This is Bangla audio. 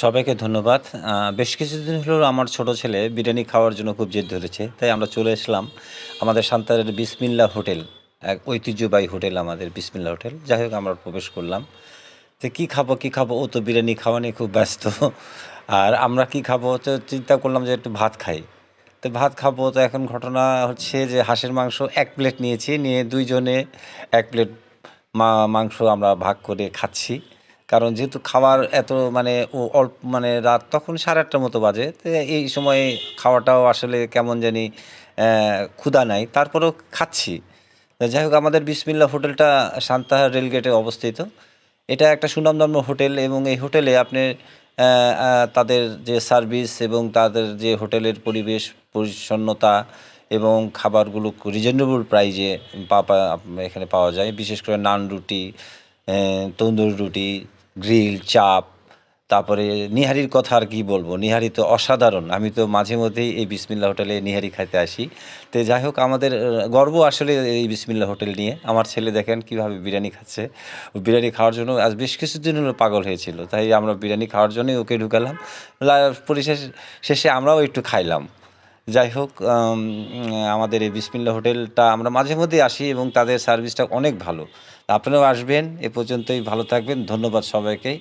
সবাইকে ধন্যবাদ। বেশ কিছুদিন হলো আমার ছোট ছেলে বিরিয়ানি খাওয়ার জন্য খুব জেদ ধরেছে, তাই আমরা চলে এসলাম আমাদের সান্তারের বিসমিল্লা হোটেল, এক ঐতিহ্যবাহী হোটেল আমাদের বিসমিল্লা হোটেল। যাই হোক, আমরা প্রবেশ করলাম। তো কী খাব কী খাব? ও তো বিরিয়ানি খাওয়া নিয়ে খুব ব্যস্ত। আর আমরা কি খাব? তো চিন্তা করলাম যে একটু ভাত খাই। তো ভাত খাব, তো এখন ঘটনা হচ্ছে যে হাঁসের মাংস এক প্লেট নিয়েছি, নিয়ে দুইজনে এক প্লেট মা মাংস আমরা ভাগ করে খাচ্ছি। কারণ যেহেতু খাওয়ার এত মানে অল্প মানে রাত তখন সাড়ে আটটার মতো বাজে, তো এই সময়ে খাওয়াটাও আসলে কেমন জানি ক্ষুধা নাই। তারপরেও খাচ্ছি। যাই হোক, আমাদের বিসমিল্লা হোটেলটা সান্তাহার রেলগেটে অবস্থিত। এটা একটা সুনামধন্য হোটেল এবং এই হোটেলে আপনি তাদের যে সার্ভিস এবং তাদের যে হোটেলের পরিবেশ, পরিচ্ছন্নতা এবং খাবারগুলো রিজনেবল প্রাইজে এখানে পাওয়া যায়। বিশেষ করে নান রুটি তন্দুর রুটি গ্রিল, চাপ, তারপরে নিহারির কথা আর কি বলব? নিহারি তো অসাধারণ। আমি তো মাঝে মধ্যেই এই বিসমিল্লা হোটেলে নিহারি খাইতে আসি। তো যাই হোক, আমাদের গর্ব আসলে এই বিসমিল্লা হোটেল নিয়ে। আমার ছেলে দেখেন কীভাবে বিরিয়ানি খাচ্ছে। বিরিয়ানি খাওয়ার জন্য আজ বেশ কিছুদিন হলো পাগল হয়েছিল। তাই আমরা বিরিয়ানি খাওয়ার জন্যই ওকে ঢুকালাম। পরিশেষ শেষে আমরাও একটু খাইলাম। যাই হোক আমাদের এই বিসমিল্লা হোটেলটা আমরা মাঝে মধ্যে আসি এবং তাদের সার্ভিসটা অনেক ভালো। আপনারাও আসবেন, এ পর্যন্তই ভালো থাকবেন, ধন্যবাদ সবাইকে।